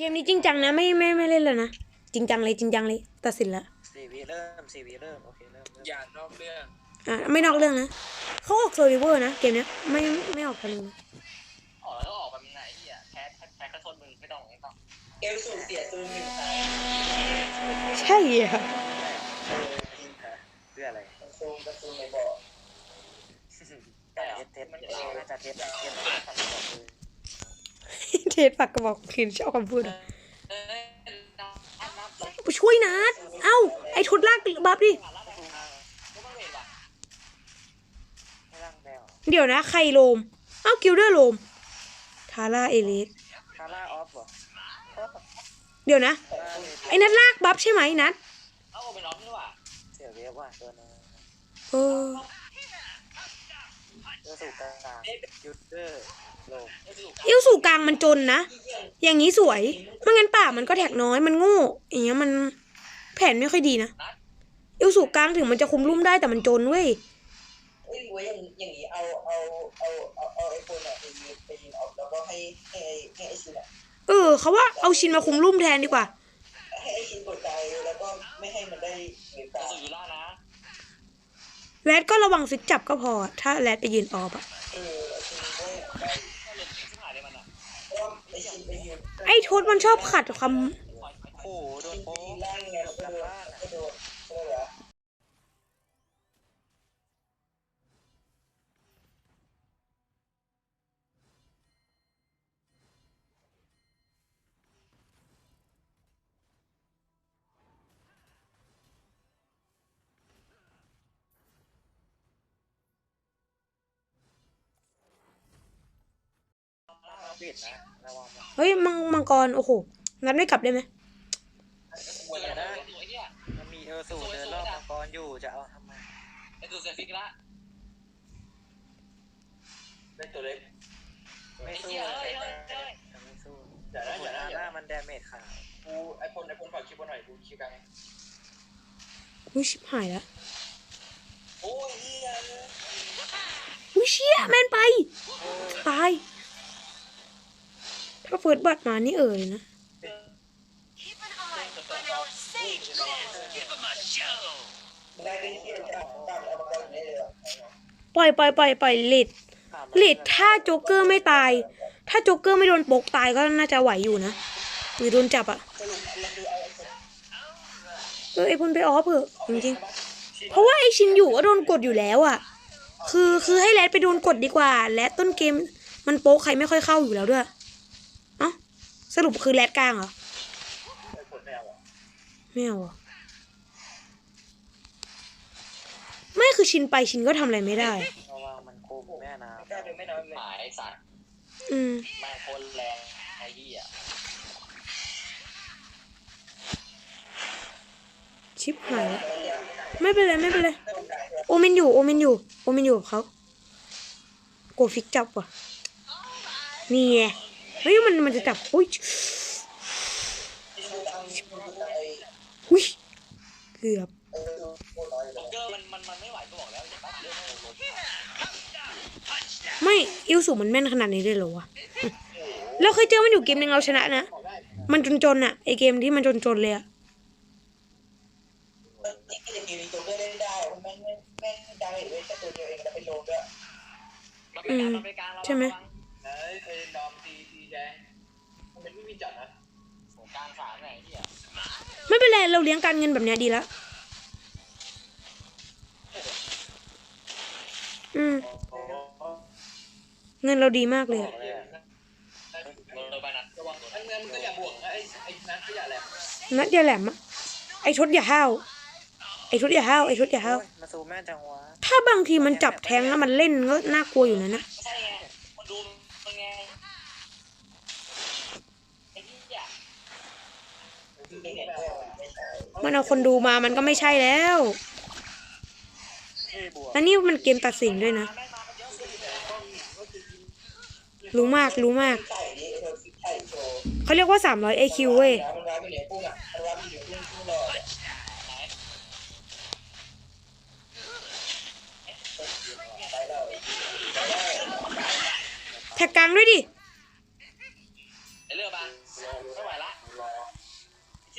เกมนี้จริงจังนะไม่ไม่ไม่เล่นเลยนะจริงจังเลยจริงจังเลยตัดสินละสี่วิเริ่มสี่วิเริ่มโอเคเริ่มเริ่มอย่านอกเรื่องอะไม่นอกเรื่องนะเขาออกเซอร์วิเวอร์นะเกมเนี้ยไม่ไม่ออกกันเลยนะอ๋อแล้วออกแบบไหนเหี้ยแพ้แพ้แพ้ขอโทษมึงไม่ต้องไม่ต้องเอลสูเสียตัวหนึ่งตายใช่อะเพื่ออะไรกระซูมกระซูมในบ่อแต่เทสเทสมันน่าจะเทสเทสทำแบบคือ เทสปากกระบอกคืนชอบคำพูดอะไปช่วยนัดเอ้า ไอ้ทุดลากบัฟดิ เดี๋ยวนะใครโลม เอ้ากิลเดอร์โลม ทาร่าเอเลสคาร่าออฟเหรอ เดี๋ยวนะ ไอ้นัดลากบัฟใช่ไหมนัดเอ้าเป็นน้องนี่ว่ะเสียเวว่ะตัวนึงเออเจอสู่กลางยูเดอร์ อ้สุกอิวสู่กลางมันจนนะ อย่างนี้สวย ไม่งั้นป่ามันก็แท็กน้อยมันโง่ อย่างเงี้ยมันแผนไม่ค่อยดีนะอิวสู่กลางถึงมันจะคุมรุ่มได้แต่มันจนเว้ยเอ้ยไว้อย่างอย่างนี้เอาเอาเอาเอาเอาไอโฟนอะไปยืนไปยืนออกแล้วก็ให้ให้ให้ไอชินอะเออเขาว่าเอาชินมาคุมรุ่มแทนดีกว่า ให้ไอชินกดใจแล้วก็ไม่ให้มันได้เงินไอ้ตาสุกอยู่ล่านะแรดก็ระวังฟิกจับก็พอ ถ้าแรดไปยืนออฟอะเออ ไอ้โทษมันชอบขัดคโอ้โหโดนโป๊ะกลับโดนบ้านอะก็โดนใช่ไหมวะปิดนนะ เฮ้ยมังมังกร โอ้โหนัดไม่กลับได้ไหมเวลาได้ไอ้เนี่ยมันมีเอลสูเดินรอบมังกรอยู่จะเอาทำไมไอ้สุกเสียฟิกละได้ตัวเล็กไม่ไอ้สู้เหี้ยเอ้ยเอ้ยเอ้ยไม่สู้อย่าได้หัอย่าวได้หอย่าน้าได้มันดาเมจขาวกูไอโฟนไอโฟนฝากคิวบนหน่อยกูคิวกลางอุ้ยชิบหายแล้วโอ้ยเฮียอุ้ยเชี่ยแม่นไปตาย ถ้าเฟิร์สบัตรมานี่เอ่ยนะได้ได้เฮียจะตามเอามากันได้เลยเหรอปล่อยปล่อยปล่อยปล่อยเลดเลดถ้าโจ๊กเกอร์ไม่ตาย ถ้าโจ๊กเกอร์ไม่โดนโปกตายก็น่าจะไหวอยู่นะหรือโดนจับอะสรุปมันคือเอาไอโฟนเออไอพลไปออฟเถอะจริงๆเพราะว่าไอชินอยู่ก็โดนกดอยู่แล้วอะคือคือให้แรดไปโดนกดดีกว่า และต้นเกมมันโป๊กใครไม่ค่อยเข้าอยู่แล้วด้วยเอ้า สรุปคือแรดกลางเหรอไอโฟนแมวอะไม่เอาอะไม่คือชินไปชินก็ทำอะไรไม่ได้ระวังมันคุมแม่น้กลายเป็นไม่น้อยเลยหายไอ้สัตว์อืมแม่งโคนแรงไอ้เหี้ยชิปหายแล้วไม่เป็นไรไม่เป็นไรโอเมนอยู่โอเมนอยู่โอเมนอยู่กับเขาโกฟิกจับว่ะนี่ไง เฮ้ยมันมันจะจับอุ้ยอุ้ยเกือบไม่อิวสูมันแม่นขนาดนี้ได้หรอวะเราเคยเจอมันอยู่เกมหนึ่งเราชนะนะ มันจนๆอะไอเกมที่มันจนๆเลยอะใช่ไหม มันเป็นไม่มีจัดนะสงกรารสามไหนเหี้ยไม่เป็นไรเราเลี้ยงการเงินแบบเนี้ยดีแล้วอืมเงินเราดีมากเลยำบอะอกเลยอะโดนไปนัดระวังอันนั้นมึงก็อย่าบวกนะไอ้ไอ้นั้นก็อย่าแหลมนัดอย่าแหลมอะไอชดอย่าห้าวไอชดอย่าห้าวไอชดอย่าห้าวโอ้ยมาซูแม่นจังวะถ้าบางทีมันจับแทงแล้วมันเล่นก็น่ากลัวอยู่นะนะ ใช่ไง ม่เห็นด้วยไม่ใช่มันเอาคนดูมามันก็ไม่ใช่แล้วที่บวกแล้วนี่มันเกมตัดสินด้วยนะได้มากันเยอะสุดรู้มากรู้มากไข่ดิเธอฟิกไข่โชว์เขาเรียกว่า300 AQ เว้ยมันร้ายไปเหนือกุ้งอะมันร้ายไปเหนือกุ้งกุ้งรอดไหนไปแล้วแท็กกลางด้วยดิ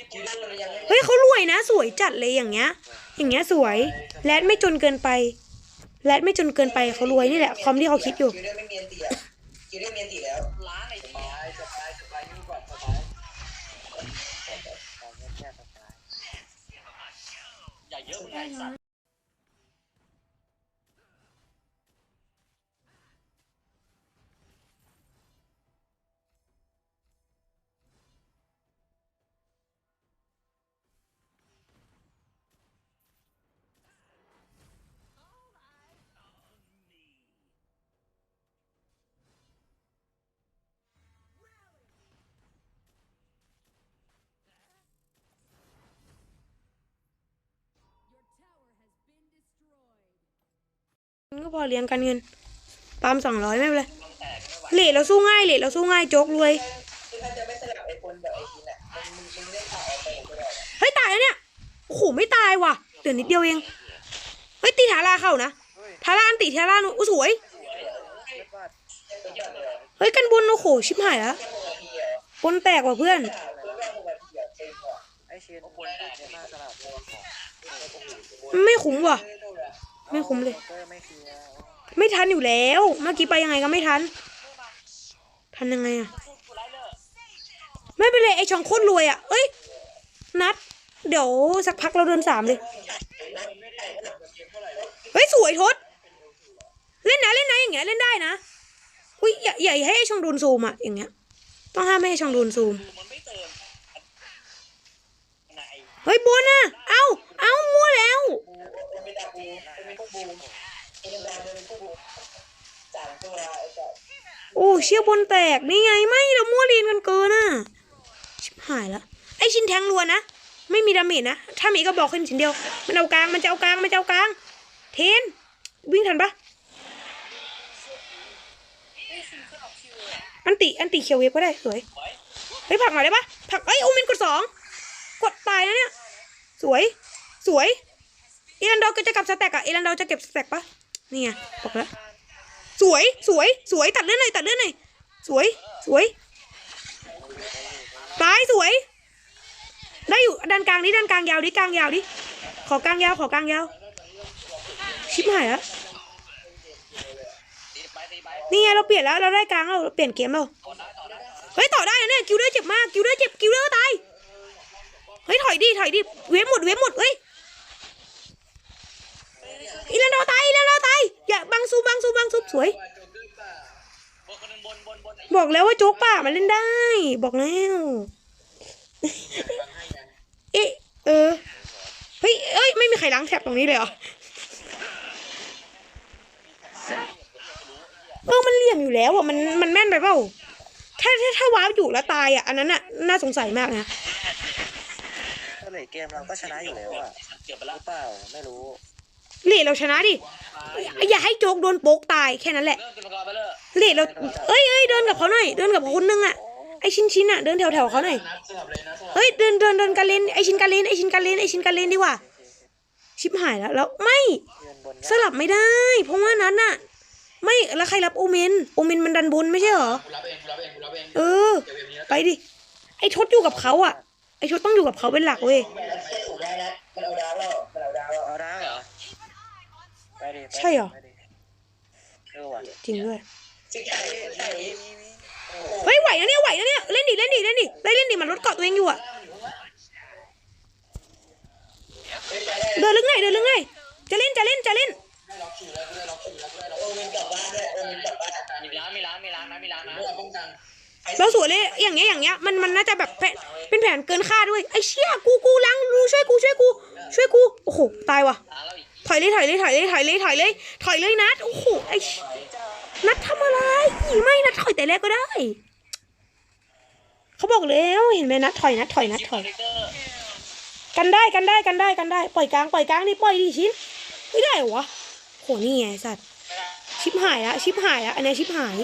เดอร์มันยังไม่เฮ้ยเขารวยนะ สวยจัดเลยอย่างเงี้ย อย่างเงี้ยสวย แรดไม่จนเกินไป แรดไม่จนเกินไปเขารวยนี่แหละคอมที่เขาคิดอยู่คิวเดอร์ไม่มีอันตีอะคิวเดอร์มีอันตีแล้วล้างไอ้สเหี้ยบายสบายสบายยิ่งกว่าสบายตอนนี้แค่สบายอย่าเยอะมึงไอ้สัตว์ ก็พอเลี้ยงกันเงินปามสองร้อยไม่เป็นไรต้องแตกไม่ไหวเลทเราสู้ง่ายเลทเราสู้ง่ายโจกรวยเฮ้ยตายแล้วเนี่ยโอ้โหไม่ตายว่ะเดี๋ยวนิดเดียวเองเฮ้ยตีทาราเข้านะทาราอันติทาราหนูอู้สวยเฮ้ยกันบนโอ้โหชิบหายแล้วแค่หกนาทีอะบนแตกว่ะเพื่อนเพื่อแค่หกนาทีอะเต็มอะไอเชนคนแรกเนี่ยน่าสลับเลยของไม่คุ้มว่ะ ไม่คุ้มเลย ไม่ทันอยู่แล้ว เมื่อกี้ไปยังไงก็ไม่ทัน ทันยังไงอะไล่เลยไม่เป็นไรไอช่องโคตรรวยอะเอ้ย นัด เดี๋ยวสักพักเราเดินสามเลย เฮ้ย สวยทศ เล่นนะเล่นนะอย่างเงี้ยเล่นได้นะ อุ้ยอย่าอย่าให้ไอช่องโดนซูมอะอย่างเงี้ย ต้องห้ามไม่ให้ช่องโดนซูมเติมไหนเฮ้ยบนอะเอ้า เอ้ามั่วแล้ว บู เป็นไม่ตาบูเป็นพวกบูเอ็นดาเป็นพวกบูสามตัวไอ้สัสโอ้เชี่ยบนแตกนี่ไงไม่เรามั่วเรียนกันเกินอะชิบหายละไอชินแทงรัวนะไม่มีดาเมจนะถ้ามีก็บอกขึ้นชิ้นเดียว มันเอากลางมันจะเอากลางมันจะเอากลาง เทน วิ่งทันปะอันติอันติเคียวเวฟก็ได้สวยเฮ้ยผักมาได้ปะผักเอ้ยโอเมนกดสองกดตายนะเนี่ยสวยสวย อรันดอก็จะกลับสแต็กอะเอรันดอจะเก็บสแต็กปะนี่ไงบอกแล้วสวยสวยสวยตัดเลื่อนหน่อยตัดเลื่อนหน่อยสวยสวยตายสวย ได้อยู่ด้านกลางนี้ด้านกลางยาวดิกลางยาวดิขอกลางยาวขอกลางยาว ชิบหายแล้วนี่ไงเราเปลี่ยนแล้วเราได้กลางเราเปลี่ยนเกมแล้วเฮ้ยต่อได้นะเนี่ยกิวเดอร์เจ็บมากกิวเดอร์เจ็บกิวเดอร์ตายเฮ้ยถอยดิถอยดิเวฟหมดเวฟหมดเฮ้ย อีแลนดอร์ตาย อีแลนดอร์ตาย อย่าบังซูบังซูบังซู สวย บอกแล้วว่าโจ๊กป่ามันเล่นได้ บอกแล้วเอ๊ะเออเฮ้ยเอ้ยไม่มีใครล้างแท็บตรงนี้เลยเหรอเออมันเหลี่ยมอยู่แล้วอะมันมันแม่นไปเปล่าถ้าถ้าถ้าว้าร์ปอยู่แล้วตายอะอันนั้นอะน่าสงสัยมากนะก็เลยเกมเราก็ชนะอยู่แล้วอะเกือบไปหแล้วรือเปล่าไม่รู้ เลดเราชนะดิ อย่าให้โจกโดนโป๊กตายแค่นั้นแหละเล่เรไปเลดเรา เอ้ยเอ้ยเดินกับเขาหน่อย เดินกับคนนึงอะไอชินชินอะเดินแถวแถวเขาหน่อย เฮ้ยเดินเดินเดินกันเลนไอชินกันเลนไอชินกันเลนไอชินกันเลนดีกว่า ชิบหายแล้วแล้วไม่สลับไม่ได้ เพราะว่านั้นน่ะไม่แล้วใครรับโอเมนโอเมนมันดันบนไม่ใช่เหรอเออ ไปดิไอทศอยู่กับเขาอะไอทศต้องอยู่กับเขาเป็นหลักเว้ย ใช่เหรอไปดิเออว่ะจริงด้วยสิใช่ใช่มีมีมีเฮ้ยไหวนะเนี่ยไหวนะเนี่ยเล่นดิเล่นดิเล่นดิเล่นเล่นดิมันลดเกาะตัวเองอยู่อะเดินลึกหน่อยเดินลึกหน่อยจะเล่นจะเล่นจะเล่นได้ล็อกคิวแล้วกูได้ล็อกคิวแล้วกูได้ล็อกโอเมนกลับบ้านด้วยโอเมนกลับบ้านมีร้านมีร้านมีร้านนะมีร้านนะเพื่อป้องกันเราสวยเลยอย่างเงี้ยอย่างเงี้ยมันมันน่าจะแบบแผนเป็นแผนเกินคาดด้วยไอเชี่ยกูกูลังรู้ช่วยกูช่วยกู ช่วยกูโอ้โหตายว่ะร้านเราอีก ถอยเลยถอยเลยถอยเลยถอยเลยถอยเลยถอยเลยนัดโอ้โหไอนัดทำอะไรไม่นัดถอยแต่แรกก็ได้ เขาบอกแล้วเห็นไหมนัดถอยนัดถอยนัดถอย กันได้กันได้กันได้กันได้ ปล่อยกลางปล่อยกลางนี่ปล่อยดิชิ้นไม่ได้เหรอวะโหนี่ไงสัตว์ชิบหายละชิบหายละอันนี้ชิบหาย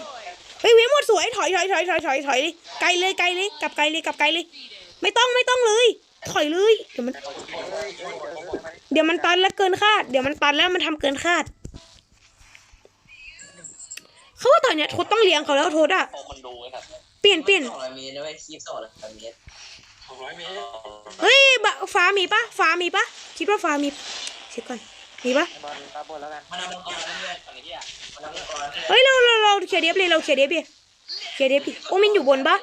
เฮ้ยเวหมดสวยถอยถอยถอยถอยถอยถอยเลยไกลเลยไกลเลยกลับไกลเลยกลับไกลเลย ไม่ต้องไม่ต้องเลย ถอยเลยเดี๋ยวมัน เดี๋ยวมันตันแล้วเกินคาด เดี๋ยวมันตันแล้วมันทำเกินคาด เขาว่าตอนเนี้ยโทษต้องเลี้ยงเขาแล้วโทษอะโอ้คนดูไอ้ครับเปลี่ยนเปลี่ยนสองร้อยเมตรนะเว้ยคีบสองร้อยเมตรหกร้อยเมตรเฮ้ยบะฟ้ามีปะฟ้ามีปะคิดว่าฟ้ามีเช็คก่อน มีปะไอ้บอลรับบนแล้วกันมันเอามังกรเพื่อนไอ้เหี้ยมันเอามังกรเพื่อนเฮ้ยเราเราเราเคลียร์เดฟเลยเราเคลียร์เดฟดิเคลียร์เดฟดิโอมินอยู่บนปะ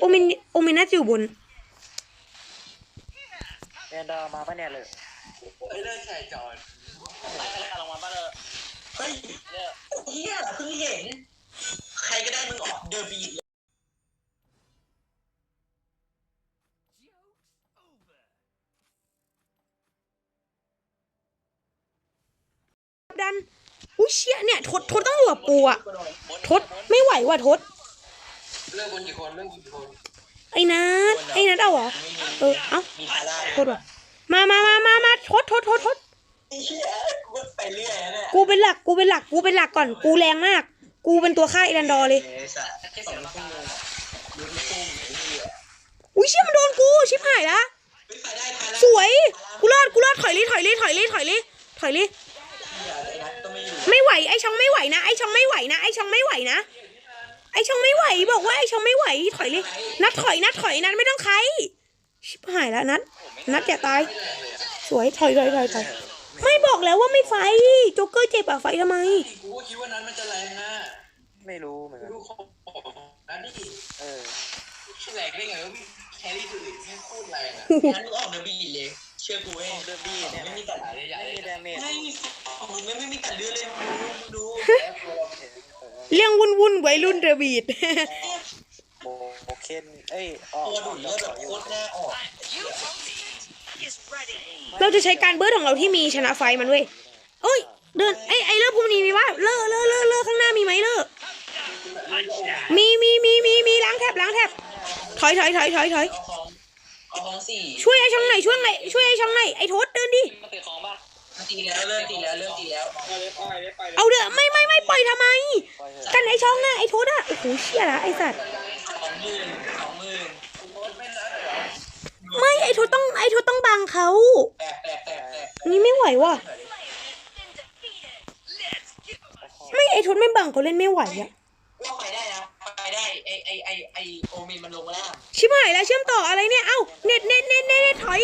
โอมินโอมินน่าจะอยู่บนเรียนดอมาปะเนี่ยเลย ไอ้เลิกแข่จอดไอ้ใครลงมาบ้างเลยเฮ้ยเนี่ยเฮียเพิ่งเห็น ใครก็ได้มึงออกเดอร์บีเลยดัน อุ้ยเชี่ยเนี่ยทศทศต้องอยู่กับกูอะทศไม่ไหวว่ะทศเลิกบนกี่คนเลิกบนกี่คนไอ้นัทไอ้นัทเอาเหรอเออเอ้ามีทาร่าโทษว่ะมามามามามา ทศทศทศทศไอ้เฮียกูไปเรื่อยนะเนี่ยกูเป็นหลักกูเป็นหลักกูเป็นหลักก่อน กูแรงมาก กูเป็นตัวฆ่าเอรันดอร์เลยไอ้สัสแค่เสียงราคาดูที่พุ่งไอ้เฮียอุ้ยเชี่ยมันโดนกูชิบหายละเฮ้ยใครได้ทาร่าสวยกูรอดกูรอดถอยลิถอยลิถอยลิถอยลิถอยลิเฮียไอ้นัทก็ไม่อยู่ไม่ไหวไอ้ช่องไม่ไหวนะไอ้ช่องไม่ไหวนะไอ้ช่องไม่ไหวนะไอ้ช่องไม่ไหวบอกว่าไอ้ช่องไม่ไหวถอยลินัดถอยนัดถอยนัดไม่ต้องใครชิบหายแล้วนัดนัดอย่าตาย สวยถอยถอยถอยถอยไม่บอกแล้วว่าไม่ไฟโจ๊กเกอร์เจ็บอะไฟทำไมกูก็คิดว่านั้นมันจะแรงนะไม่รู้เหมือนกันดูเขาบอกนั้นดิเออแรงได้ไงว่าแครี่คนอื่นแค่โคตรแรงอะงั้นมึงออกเดอร์บีเลยเชื่อกูเว้ยเดอร์บี้เนี่ยไม่มีตัดไม่มีดาเมจไม่มีมึงไม่ไม่มีตัดเลือดเลยมึงดูเรื่องวุ่นวุ่นๆวัยรุ่นเดอะบีดโบโอเคนเอ้ยออกตัวดูดเลือดแบบโคตรหน้าออก เราจะใช้การเบิร์ดของเราที่มีชนะไฟมันเว้ยเอ้ย เดินไอ้ไอ้เลิกพวกนี้มีว่าเลิกเลิกเลิกเลิกข้างหน้ามีไหมเลิกมีมีมีมีมีล้างแถบล้างแถบถอยถอยถอยถอยถอยเอาของเอาของสี่ช่วยไอ้ช่องไหนอยช่วยไงช่วยไอ้ช่องไหนอยไอ้โทษเดินดิมันติดของป่ะตีแล้วเริ่มตีแล้วเริ่มตีแล้ว เอาเด้อไม่ไม่ไม่ปล่อยทำไมปล่อยเถอะกันไอ้ช่องอะไอ้โทษอะโอ้โหเชี่ยละไอ้สัตว์ สองหมื่นสองหมื่น ไม่ไอ้โทษต้องไอ้โทษต้องบังเขาแตกแตกแตกแตกนี่ไม่ไหวว่ะ ไม่ไอ้โทษไม่บังเขาเล่นไม่ไหวอะว่าไปได้นะไปได้ไอไอไอไอโอเมนมันลงมาแล้วชิบหายแล้วเชื่อมต่ออะไรเนี่ยเอ้าเน็ตเน็ตเน็ตเน็ตเน็ตถอย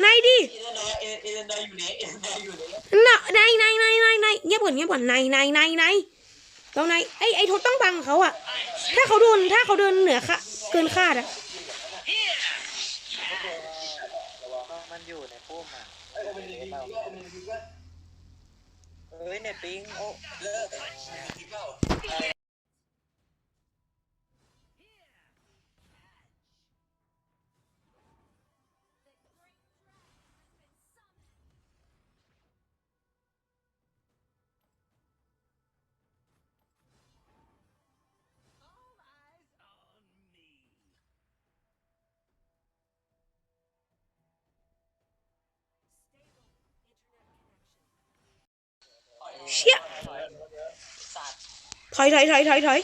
ในดิเอเลนดอเอเอเลนดออยู่ไหนเอเลนดออยู่ไหนน่ะในในในในในเงียบก่อนเงียบก่อนในในในในตรงในไอ้ไอ้โทษต้องบังเขาอะถ้าเขาโดนถ้าเขาเดินเหนือค่ะเกินคาดอะ อยู่ในพุ่มอะไอ้โอเมนดีก็โอเมนดีก็เอ้ยเน็ตปิงโอ้เลิกดีก็ เชี่ยถอยถอยถอยถอยถอย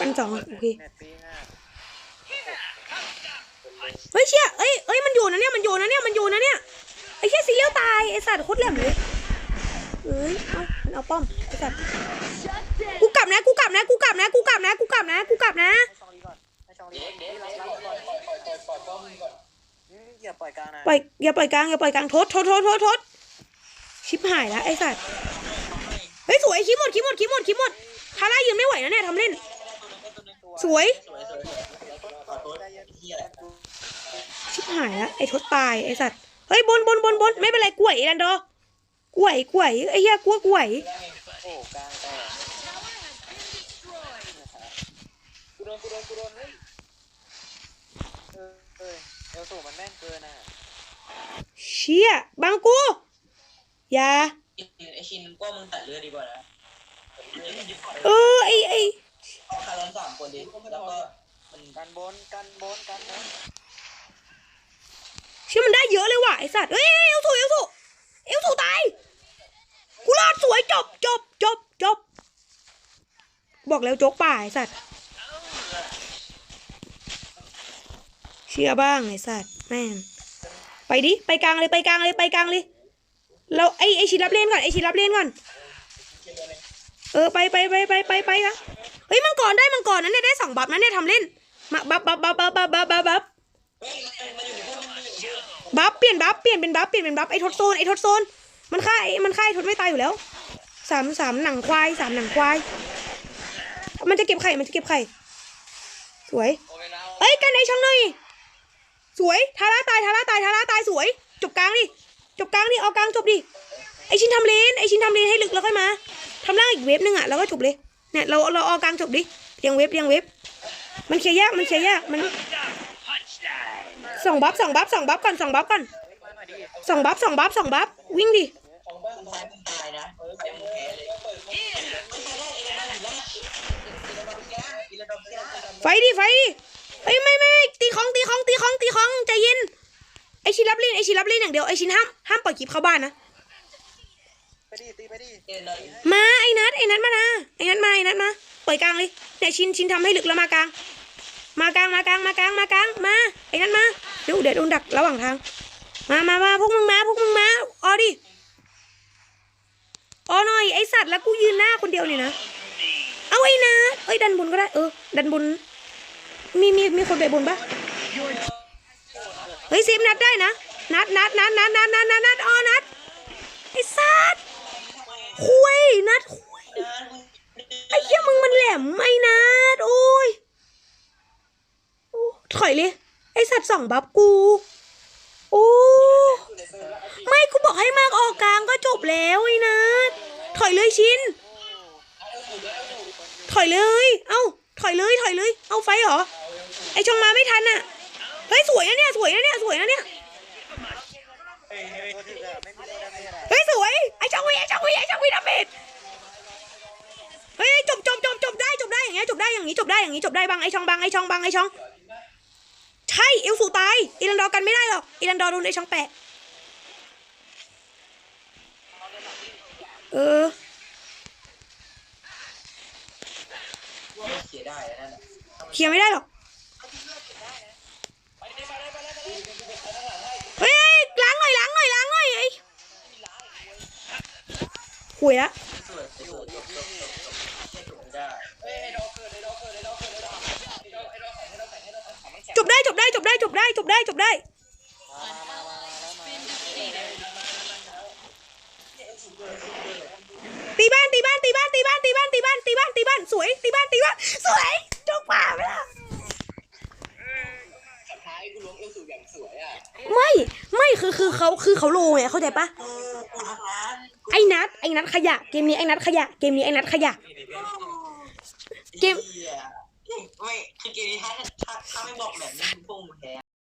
กันสองโอเคเฮ้ยเชี่ยเอ้ยเอ้ยมันอยู่นะเนี่ยมันอยู่นะเนี่ยมันอยู่นะเนี่ยไอ้เชี่ยซีเรียลตายไอ้สัตว์โคตรแหลมเลยเอ้ยเอามันเอาป้อมไอ้สัตว์กูกลับนะกูกลับนะกูกลับนะกูกลับนะกูกลับนะกูกลับนะ องนี้ก่อนให้ช่องนี้รับรับก่อนปล่อยปล่อยปล่อยปล่อยป้อมก่อนอืมอย่าปล่อยกลางนะปล่อยอย่าปล่อยกลางอย่าปล่อยกลางโทษโทษโทษโทษโทษชิบหายแล้วไอ้สัตว์เฮ้ยสวยคิดหมดคิดหมดคิดหมดคิดหมดทาร่ายืนไม่ไหวนะเนี่ยทำเล่น สวยสวยสวยสวยขอโทษเฮียชิบหายแล้วไอ้ทศตายไอ้สัตว์เฮ้ยบนบนบนบนไม่เป็นไรกล้วยแลนดอร์กล้วยกล้วยไอ้เหี้ยกล้วยกล้วยโอ้กลางแต่กูโดนกูโดนกูโดนเฮ้ยเออ เออเอลสูมันแม่นเกินอะเชี่ยบังกูอย่าไอชินก็มึงตัดเลือดดีกว่านะเออไอ้ไอ้เอาคาร์ลอนสามคนดิแล้วก็มันกันบนกันบนกันบนเชี่ยมันได้เยอะเลยว่ะไอ้สัตว์เอ้ยเอลสูเอลสูเอลสูตายกูรอดสวยจบจบจบจบบอกแล้วโจ๊กป่าไอ้สัตว์ เชียร์บ้างไอ้สัตว์แม่งไปดิไปกลางเลยไปกลางเลยไปกลางเลยเราไอ้ไอ้ชินรับเล่นก่อนไอ้ชินรับเล่นก่อน เออไปไปไปไปไปไปครับเฮ้ยมังกรได้มังกรนั้นเนี่ยได้สองบัฟนั้นเนี่ยทำเล่นมาบัฟบัฟบัฟบัฟบัฟบัฟบัฟบัฟเฮ้ยมันมันอยู่ในพวกมันอยู่ในพวกบัฟเปลี่ยนบัฟเปลี่ยนเป็นบัฟเปลี่ยนเป็นบัฟไอ้ทศโซนไอ้ทศโซนมันฆ่าไอ้มันฆ่าไอ้ทศไม่ตายอยู่แล้วสามสามหนังควายสามหนังควาย มันจะเก็บไข่มันจะเก็บไข่สวยโอเวนาเอ้ยกันไอ้ช่องหน่อย สวยทาร่าตายทาร่าตายทาร่าตายสวย จบกลางดิจบกลางดิเอากลางจบดิไอชินทำเลนไอชินทำเลนให้ลึกแล้วค่อยมาทำล่างอีกเว็บนึงอะแล้วก็จบเลยเนี่ยเราเราเอากลางจบดิเรียงเว็บเรียงเว็บ มันเคลียร์ยากมันเคลียร์ยากมันสองบัฟสองบัฟสองบัฟก่อนสองบัฟก่อนมาหน่งบัฟสองบัฟสองบัฟวิ่งดิไฟดิไฟดิเอ้ยไม่ไม่ไม่ตีของตีของตีของตีของใจเย็นไอ ชินรับเล่นไอชินรับเล่นอย่างเดียวไอชินห้ามห้ามปล่อยคลิปเข้าบ้านนะไปดิตีไปดิเอเลนดอนมาไอ้นัทไอ้นัทมานะไอ้นัทมาไอ้นัทมาปล่อยกลางเลยเนี่ยชินชินทำให้ลึกแล้วมากลาง มากลางมากลางมากลางมากลางมาไอ้นัทมาเดี๋ยวเดี๋ยวโดนดักระหว่างทาง มามามาพวกมึงมาพวกมึงมาออดิออหน่อยไอสัตว์แล้วกูยืนหน้าคนเดียวเนี่ยนะเอาไอ้นัทเอ้ยดันบนก็ได้เออดันบนมีมีมีคนไปบนปะเฮ้ยเซฟนัดได้นะ นัดนัดนัดนัดนัดนัดนัดนัดออนัดไอ้สัตว์คุยนัดคุยไอ้เหี้ยมึงมันแหลมไอ้นัดโอ้ยโอ้ถอยเลยไอ้สัตว์สองบับกูโอ้ไม่กูบอกให้มากออกกลางก็จบแล้วไอ้นัดถอยเลยชินถอยเลย เอ้า ถอยเลย ถอยเลย เอาไฟเหรอ ไอ้ชงมาไม่ทันอะ เฮ้ย สวยนะเนี่ย สวยนะเนี่ย สวยนะเนี่ย เฮ้ยเฮ้ยคนที่จะไม่มีได้ไม่ได้ เฮ้ยส ไอ้ช่องวีไอ้ช่องวีไอ้องวีดาเมจเฮ้ยจบจบจบจบได้จบได้อย่างเงี้ยจบได้อย่างงี้จบได้อย่างงี้จบได้บังไอช่องบังไอช่องบังไอช่อง ใช่เอลสูตายอีรันดอกันไม่ได้หรอกอีรันดอโดนไอช่องแปะเออเสียได้นั่นเคลียร์ไม่ได้หรอกเฮ้ยล้างหน่อยล้างหน่อยล้างหน่อยไอ้ หวยละสวยสวยจบจบจบจบไม่ได้จบได้จบได้จบได้จบได้จบได้จบได้ตีบ้านตีบ้านตีบ้านตีบ้านตีบ้านตีบ้านตีบ้านตีบ้านสวยตีบ้านตีบ้านสวยจกป่าไปละ สุดท้ายกูล้วงเอลสูอย่างสวยอะไม่ไม่คือคือเขาคือเขาโลไงเข้าใจปะเออกูทำงานไอ้นัดไอ้นัดขยะเกมนี้ไอ้นัดขยะเกมนี้ไอ้นัดขยะ เกม ไม่คือเกมนี้ถ้าถ้าถ้าไม่บอกแบบนี้พวกมึงแพ้